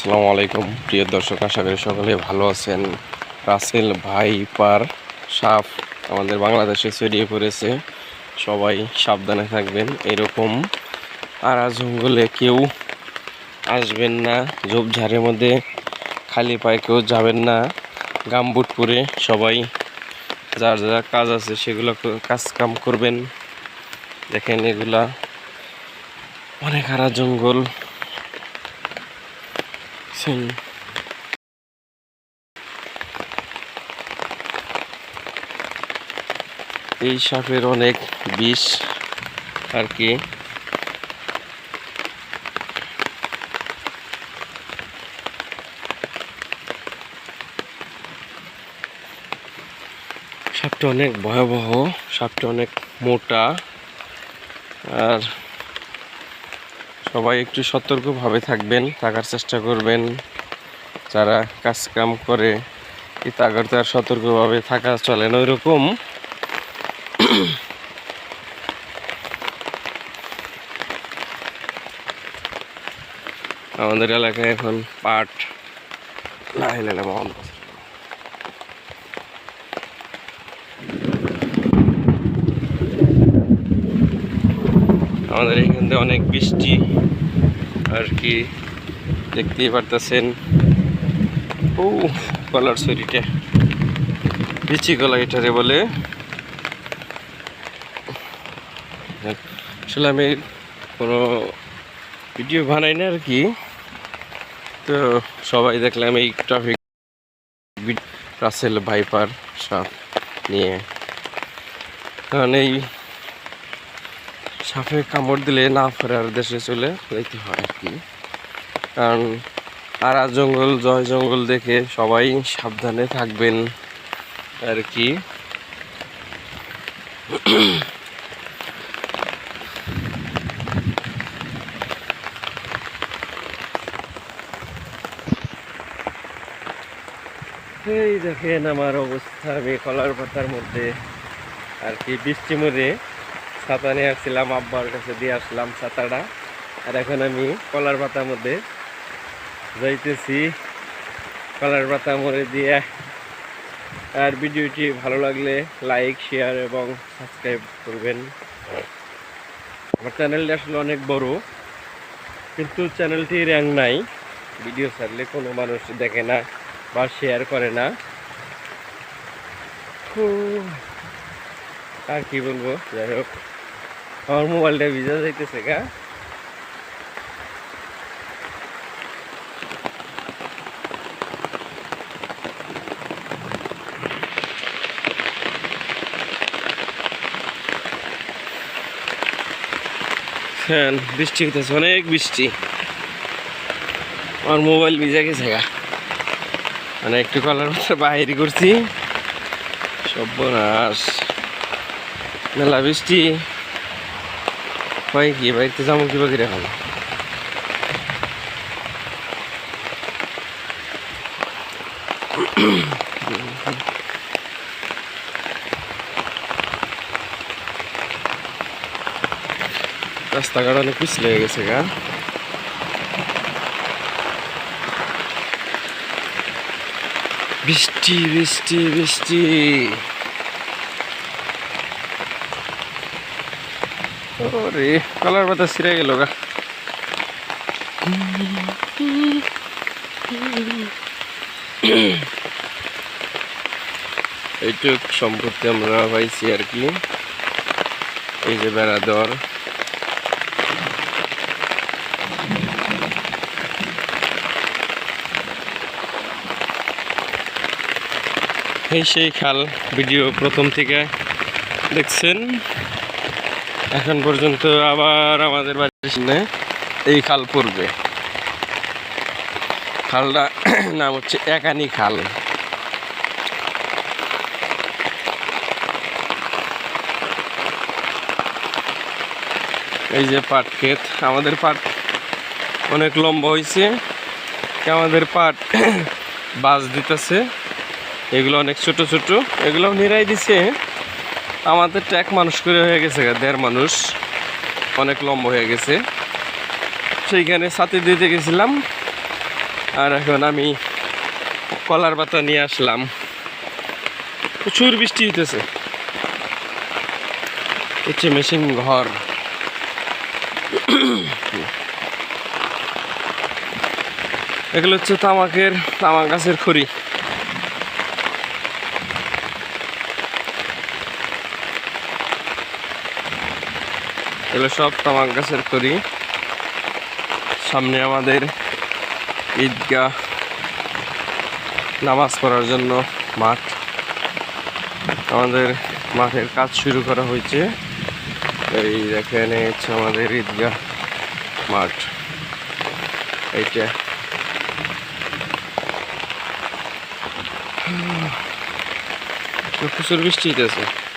আসসালামু আলাইকুম। প্রিয় দর্শক, আশা করি সকলে ভালো আছেন। রাসেল ভাই পার সাপ আমাদের বাংলাদেশে ছড়িয়ে পড়েছে। সবাই সাবধানে থাকবেন, এরকম আড়া জঙ্গলে কেউ আসবেন না, ঝোপঝাড়ের মধ্যে খালি পায়ে কেউ যাবেন না। গামবুট পরে সবাই যার যা কাজ আছে সেগুলো কাজ কাম করবেন। দেখেন এগুলা অনেক আড়া জঙ্গল। দেখছেন এই সাপের অনেক বিষ আর কি সাপটা অনেক ভয়াবহ সাপটা অনেক মোটা আর সবাই একটু সতর্কভাবে থাকবেন, থাকার চেষ্টা করবেন। যারা কাজ কাম করে, এই তাগর তার সতর্কভাবে থাকা চলে না ওইরকম। আমাদের এলাকায় এখন পাট না এলে না আমাদের এখান থেকে অনেক বৃষ্টি আর কি দেখতেই পারতেছেন। ও কলার শরীরটা বিচি কলা এটারে বলে। আসলে আমি কোনো ভিডিও বানাই না আর কি। তো সবাই দেখলাম এই ট্রাফিক রাসেল ভাইপার সাপ নিয়ে। কারণ এই সাপে কামড় দিলে না ফেরার দেশে চলে যেতে হয় আর কি। কারণ আরা জঙ্গল, জয় জঙ্গল দেখে সবাই সাবধানে থাকবেন আর কি। এই দেখেন আমার অবস্থা আমি কলার পাতার মধ্যে আর কি বৃষ্টি মধ্যে ছাতা নিয়ে আসছিলাম আব্বার কাছে দিয়ে আসলাম ছাতাটা। আর এখন আমি কলার পাতার মধ্যে যাইতেছি। কলার পাতা মরে দিয়ে আর ভিডিওটি ভালো লাগলে লাইক শেয়ার এবং সাবস্ক্রাইব করবেন। আমার চ্যানেলটা আসলে অনেক বড় কিন্তু চ্যানেলটি র্যাঙ্ক নাই। ভিডিও ছাড়লে কোনো মানুষ দেখে না বা শেয়ার করে না। হুম, আর কি বলব? যাই হোক। আমার মোবাইলটা ভিজা যাইতেছে, গা। হ্যাঁ বৃষ্টি হইতেছে, অনেক বৃষ্টি। আমার মোবাইল ভিজা গেছে, গা। মানে একটু কলার মধ্যে বাইরে করছি। সর্বনাশ। মেলা বৃষ্টি। হয় কি বাড়িতে যাব কিবা করে এখন রাস্তাঘাট অনেক পিছলে গেছে, গা। বৃষ্টি বৃষ্টি বৃষ্টি। ওরে কলার পাতা ছিঁড়ে গেল গা। এইটুক সম্পত্তি আমরা পাইছি আর কি। এই যে বেড়া দর। সেই খাল, ভিডিও প্রথম থেকে দেখছেন। এখন পর্যন্ত আবার আমাদের বাড়ির সামনে এই খাল পড়বে। খালটা নাম হচ্ছে একানি খাল। এই যে পাট ক্ষেত, আমাদের পাট অনেক লম্বা হয়েছে আমাদের পাট বাস দিতেছে। এগুলো অনেক ছোট ছোট। এগুলো নিরাই দিছে। আমাদের ট্র্যাক মানুষ করে হয়ে গেছে দেড় মানুষ। অনেক লম্বা হয়ে গেছে। সেইখানে ছাতি দিতে গেছিলাম। আর এখন আমি কলার পাতা নিয়ে আসলাম। প্রচুর বৃষ্টি হইতেছে। হচ্ছে মেশিন ঘর। এগুলো হচ্ছে তামাকের, তামাক গাছের খড়ি। এগুলো সব তামাক গাছের খড়ি সামনে আমাদের ঈদগাহ নামাজ পড়ার জন্য মাঠ। আমাদের মাঠের কাজ শুরু করা হয়েছে। এই এখানে হচ্ছে আমাদের ঈদগাহ মাঠ। এইটা। প্রচুর বৃষ্টি হইতেছে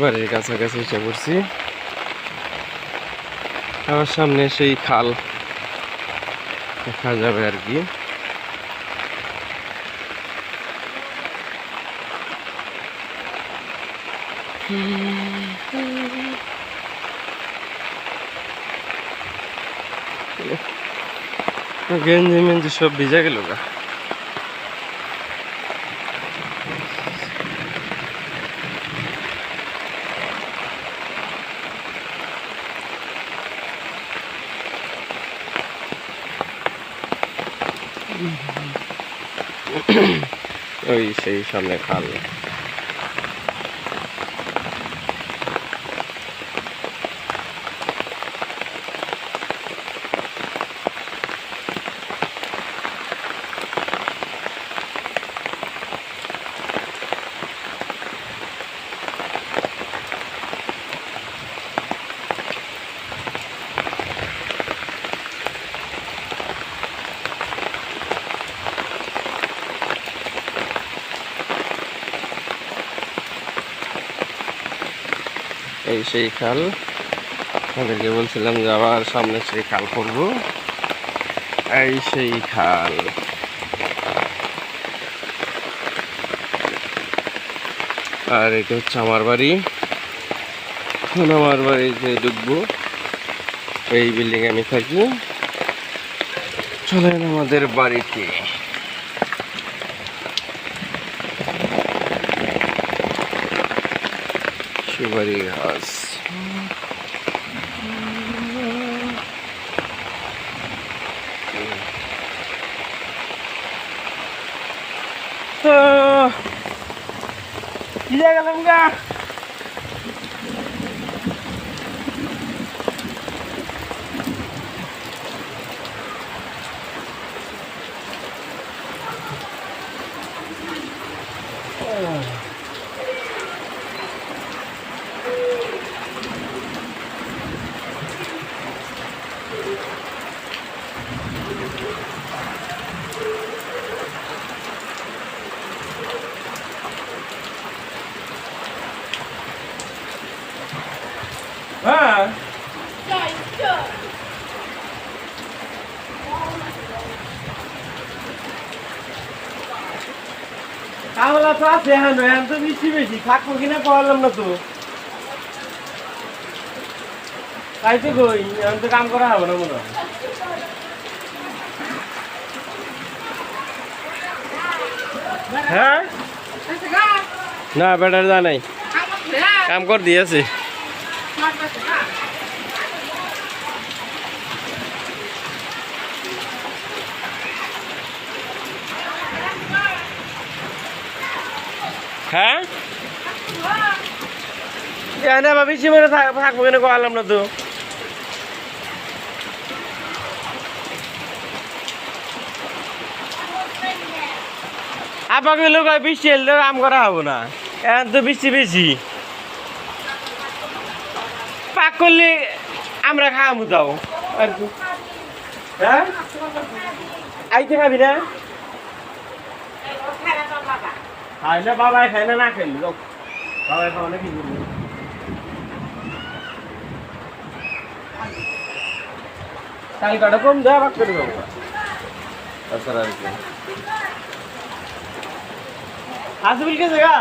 বাড়ির কাছাকাছি এসে পড়ছি। আমার সামনে সেই খাল। দেখা যাবে আর কি। গেঞ্জি মেঞ্জি সব ভিজা গেল গা। ওই সেই সামনে খাল। এই সেই খাল। আমাদেরকে বলছিলাম যে আবার সামনে সেই খাল করব। এই সেই খাল। আর এটা হচ্ছে আমার বাড়ি। এখন আমার বাড়িতে ঢুকবো এই বিল্ডিং আমি থাকি। চলেন আমাদের বাড়িতে। সুপারি গাছ গেলাম গা হ্যাঁ আছে হ্যাঁ হ্যাঁ তো বেশি বেশি থাকব কিনা পারলাম না তো। তাই তো কই এখন তো কাম করা হবে না মনে হয়। হ্যাঁ? না, বেটার যা নাই। কাম কর দিয়েছে হ্যাঁ? জানে ভাবি থাকব কেন কলাম না তো। আপাকে লোক বৃষ্টি এলে কাম করা হব না। এখন তো বৃষ্টি বেশি। পাক করলে আমরা খাওয়াবো তাও। আর কি। হ্যাঁ? আইতে খাবি না? খাই বাবাই খাই না না খাইলি লোক। বাবাই খাওয়া নাকি কাল কাটা কম দেওয়া বাক করে দেবো। তাছাড়া আর কি। 아스빌게 제가